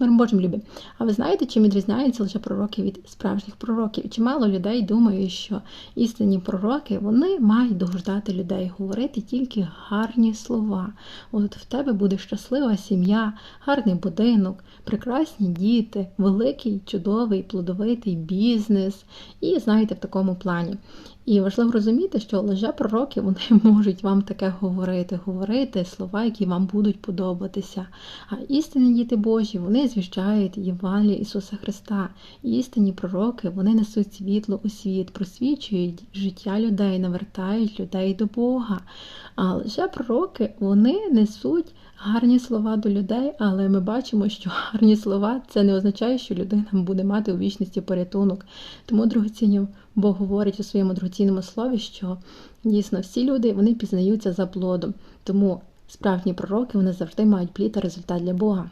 Миром Божим. А ви знаєте, чим відрізняються лише пророки від справжніх пророків? Чимало людей думає, що істинні пророки вони мають догождати людей, говорити тільки гарні слова. От в тебе буде щаслива сім'я, гарний будинок, прекрасні діти, великий, чудовий, плодовитий бізнес. І знаєте, в такому плані. І важливо розуміти, що лже-пророки вони можуть вам таке говорити, говорити слова, які вам будуть подобатися. А істинні діти Божі вони звіщають Євангеліє Ісуса Христа. Істинні пророки вони несуть світло у світ, просвічують життя людей, навертають людей до Бога. А лже-пророки вони несуть гарні слова до людей, але ми бачимо, що гарні слова це не означає, що людина буде мати у вічності порятунок. Тому, дорогоцінні, Бог говорить у своєму дорогоцінному слові, що дійсно всі люди вони пізнаються за плодом. Тому справжні пророки вони завжди мають плід та результат для Бога.